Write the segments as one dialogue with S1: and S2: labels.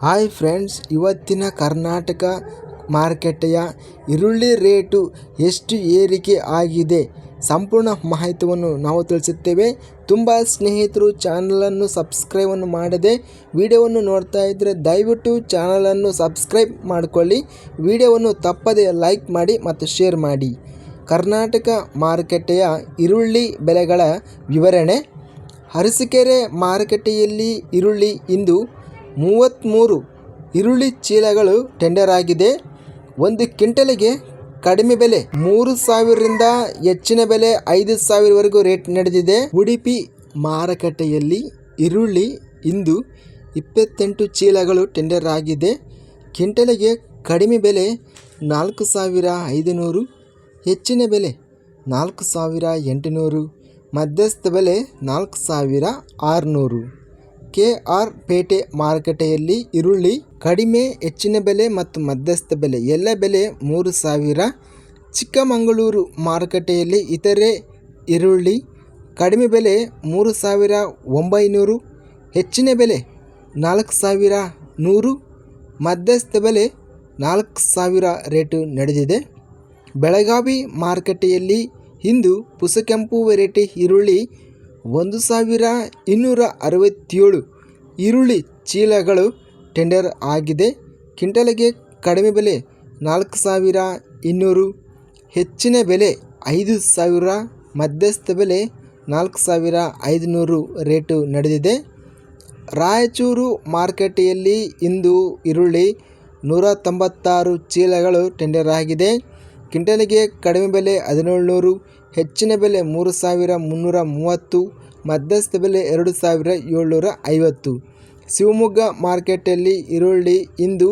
S1: Hi friends, ಇವತ್ತಿನ ಕರ್ನಾಟಕ ಮಾರುಕಟ್ಟೆಯ ಈರುಳ್ಳಿ ರೇಟು ಎಷ್ಟು ಏರಿಕೆ ಆಗಿದೆ? ಸಂಪೂರ್ಣ ಮಾಹಿತಿಯನ್ನು ನಾವು ತಿಳಿಸುತ್ತೇವೆ. ತುಂಬ ಸ್ನೇಹಿತರು ಚಾನಲನ್ನು ಸಬ್ಸ್ಕ್ರೈಬನ್ನು ಮಾಡದೆ ವಿಡಿಯೋವನ್ನು ನೋಡ್ತಾ ಇದ್ದರೆ ದಯವಿಟ್ಟು ಚಾನಲನ್ನು ಸಬ್ಸ್ಕ್ರೈಬ್ ಮಾಡಿಕೊಳ್ಳಿ. ವಿಡಿಯೋವನ್ನು ತಪ್ಪದೆ ಲೈಕ್ ಮಾಡಿ ಮತ್ತು ಶೇರ್ ಮಾಡಿ. ಕರ್ನಾಟಕ ಮಾರುಕಟ್ಟೆಯ ಈರುಳ್ಳಿ ಬೆಲೆಗಳ ವಿವರಣೆ. ಅರಸಿಕೆರೆ ಮಾರುಕಟ್ಟೆಯಲ್ಲಿ ಈರುಳ್ಳಿ ಇಂದು ಮೂವತ್ತ್ಮೂರು ಈರುಳ್ಳಿ ಚೀಲಗಳು ಟೆಂಡರ್ ಆಗಿದೆ. ಒಂದು ಕ್ವಿಂಟಲಿಗೆ ಕಡಿಮೆ ಬೆಲೆ ಮೂರು ಸಾವಿರದಿಂದ ಹೆಚ್ಚಿನ ಬೆಲೆ ಐದು ಸಾವಿರವರೆಗೂ ರೇಟ್ ನಡೆದಿದೆ. ಉಡುಪಿ ಮಾರುಕಟ್ಟೆಯಲ್ಲಿ ಈರುಳ್ಳಿ ಇಂದು ಇಪ್ಪತ್ತೆಂಟು ಚೀಲಗಳು ಟೆಂಡರ್ ಆಗಿದೆ. ಕ್ವಿಂಟಲಿಗೆ ಕಡಿಮೆ ಬೆಲೆ ನಾಲ್ಕು ಸಾವಿರ ಐದುನೂರು, ಹೆಚ್ಚಿನ ಬೆಲೆ ನಾಲ್ಕು ಸಾವಿರ ಎಂಟುನೂರು, ಮಧ್ಯಸ್ಥ ಬೆಲೆ ನಾಲ್ಕು ಸಾವಿರ ಆರುನೂರು. ಕೆ ಆರ್ ಪೇಟೆ ಮಾರುಕಟ್ಟೆಯಲ್ಲಿ ಈರುಳ್ಳಿ ಕಡಿಮೆ, ಹೆಚ್ಚಿನ ಬೆಲೆ ಮತ್ತು ಮಧ್ಯಸ್ಥ ಬೆಲೆ, ಎಲ್ಲ ಬೆಲೆ ಮೂರು ಸಾವಿರ. ಚಿಕ್ಕಮಗಳೂರು ಮಾರುಕಟ್ಟೆಯಲ್ಲಿ ಇತರೆ ಈರುಳ್ಳಿ ಕಡಿಮೆ ಬೆಲೆ ಮೂರು ಸಾವಿರ ಒಂಬೈನೂರು, ಹೆಚ್ಚಿನ ಬೆಲೆ ನಾಲ್ಕು ಸಾವಿರ ನೂರು, ಮಧ್ಯಸ್ಥ ಬೆಲೆ ನಾಲ್ಕು ಸಾವಿರ ರೇಟು ನಡೆದಿದೆ. ಬೆಳಗಾವಿ ಮಾರುಕಟ್ಟೆಯಲ್ಲಿ ಇಂದು ಪುಸಕೆಂಪು ವೆರೈಟಿ ಈರುಳ್ಳಿ ಒಂದು ಸಾವಿರ ಇನ್ನೂರ ಅರವತ್ತೇಳು ಈರುಳ್ಳಿ ಚೀಲಗಳು ಟೆಂಡರ್ ಆಗಿದೆ. ಕ್ವಿಂಟಲ್ಗೆ ಕಡಿಮೆ ಬೆಲೆ ನಾಲ್ಕು ಸಾವಿರ ಇನ್ನೂರು, ಹೆಚ್ಚಿನ ಬೆಲೆ ಐದು ಸಾವಿರ, ಮಧ್ಯಸ್ಥ ಬೆಲೆ ನಾಲ್ಕು ಸಾವಿರ ಐದುನೂರು ರೇಟು ನಡೆದಿದೆ. ರಾಯಚೂರು ಮಾರ್ಕೆಟೆಯಲ್ಲಿ ಇಂದು ಈರುಳ್ಳಿ ನೂರ ತೊಂಬತ್ತಾರು ಚೀಲಗಳು ಟೆಂಡರ್ ಆಗಿದೆ. ಕ್ವಿಂಟಲಿಗೆ ಕಡಿಮೆ ಬೆಲೆ ಹದಿನೇಳುನೂರು, ಹೆಚ್ಚಿನ ಬೆಲೆ ಮೂರು ಸಾವಿರ ಮುನ್ನೂರ ಮೂವತ್ತು, ಮಧ್ಯಸ್ಥ ಬೆಲೆ ಎರಡು ಸಾವಿರ ಏಳ್ನೂರ ಐವತ್ತು. ಶಿವಮೊಗ್ಗ ಮಾರ್ಕೆಟಲ್ಲಿ ಈರುಳ್ಳಿ ಇಂದು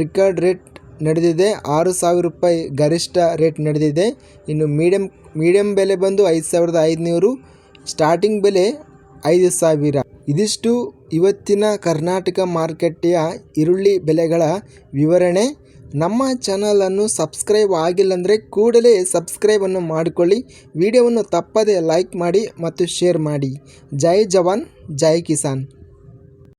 S1: ರಿಕಾರ್ಡ್ ರೇಟ್ ನಡೆದಿದೆ. ಆರು ಸಾವಿರ ರೂಪಾಯಿ ಗರಿಷ್ಠ ರೇಟ್ ನಡೆದಿದೆ. ಇನ್ನು ಮೀಡಿಯಮ್ ಮೀಡಿಯಮ್ ಬೆಲೆ ಬಂದು ಐದು ಸಾವಿರದ ಐದುನೂರು, ಸ್ಟಾರ್ಟಿಂಗ್ ಬೆಲೆ ಐದು ಸಾವಿರ. ಇದಿಷ್ಟು ಇವತ್ತಿನ ಕರ್ನಾಟಕ ಮಾರುಕಟ್ಟೆಯ ಈರುಳ್ಳಿ ಬೆಲೆಗಳ ವಿವರಣೆ. ನಮ್ಮ ಚಾನಲನ್ನು ಸಬ್ಸ್ಕ್ರೈಬ್ ಆಗಿಲ್ಲಂದರೆ ಕೂಡಲೇ ಸಬ್ಸ್ಕ್ರೈಬನ್ನು ಮಾಡಿಕೊಳ್ಳಿ. ವಿಡಿಯೋವನ್ನು ತಪ್ಪದೇ ಲೈಕ್ ಮಾಡಿ ಮತ್ತು ಶೇರ್ ಮಾಡಿ. ಜೈ ಜವಾನ್, ಜೈ ಕಿಸಾನ್.